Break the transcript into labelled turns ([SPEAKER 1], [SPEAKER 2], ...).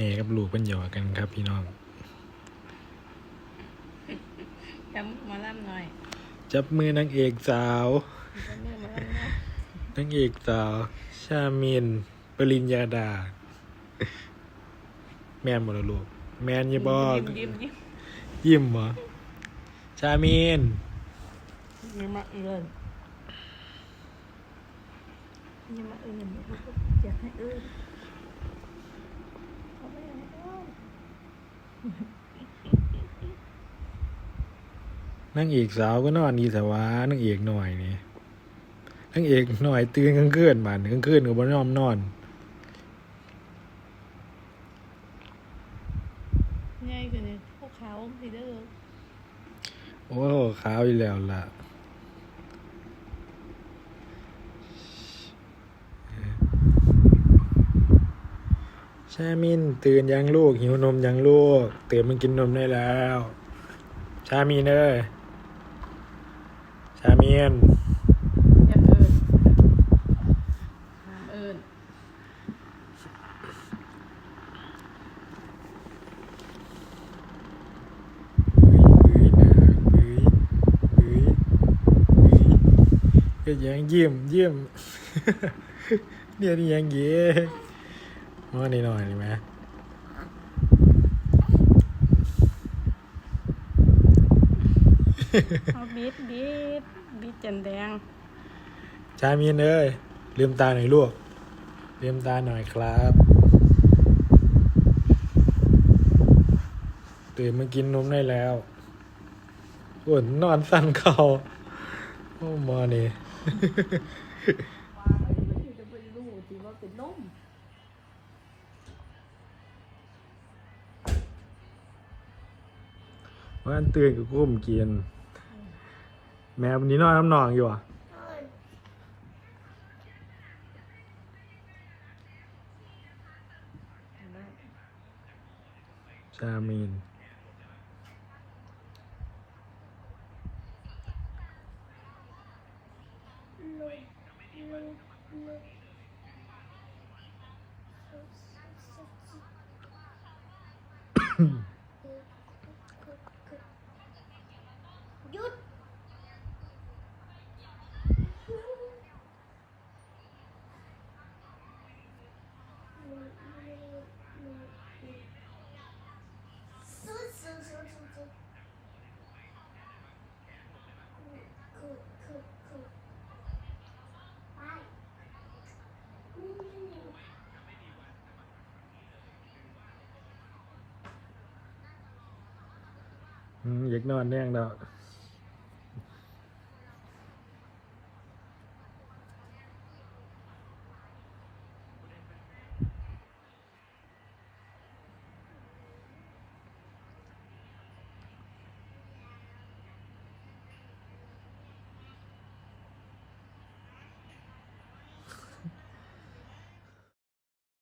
[SPEAKER 1] ม่กับลูกเป็นหยอกกันครับพี่น้อง
[SPEAKER 2] จำมาล่ำหน่อย
[SPEAKER 1] จับมือนางเอกสาว
[SPEAKER 2] จำมือมาล่ำหน่อย
[SPEAKER 1] นางเอกสาว ชามิน ปริญญาดา แม่นบ่ล่ะลูก แม่นอยี่บอก
[SPEAKER 2] ยิ้มยิ้ม
[SPEAKER 1] ยิ้มบ่ชามิน
[SPEAKER 2] ยิ้มมาเอื่นยิ้มมาเอื่นอยากให้เอื่นเขาไม่อยากให้เอื่น
[SPEAKER 1] นางเอกสาวก็นอนดีแต่ว่านางเอกหน่อยนี่นางเอกหน่อยตื่นกลางคืนบานกลางคืนก็บ่ยอมนอน
[SPEAKER 2] ง่ายกว่านี้พวกเขาพีเดอร์
[SPEAKER 1] โอ้ขาวอยู่แล้วล่ะามินตื่นยังลูก หิวนมยังลูก ตื่นมันกินนมได้แล้ว ชามินเอ้ยชามิน
[SPEAKER 2] อยากเอื่นห้ามเอื่น
[SPEAKER 1] บื้ยนะบื้ยบื้ยบื้ยก็ยังเยี่ยมเยี่ยมเนี่ยนี่ยังเย่ มาหน่อยหน่อยได้ไหม
[SPEAKER 2] เอาบีบบีบบีบจันแดง
[SPEAKER 1] ชามินเอ้ยลืมตาหน่อยลูกลืมตาหน่อยครับ ตื่นมากินนมได้แล้วอุ่นนอนสั่นเข่าโอ้มานี่
[SPEAKER 2] ว่ามันจะไปรู้ที่ว่าเป็นนม
[SPEAKER 1] ว่าอันตื่นกับกุ้มกิน แม่วันนี้นอนน้ำนองอยู่อะชามิน
[SPEAKER 3] หยุด สู้สู้สู้สู้สู้คือคือคือไปนี่นี่นี่
[SPEAKER 1] อืมอยากนอนแน่งดอก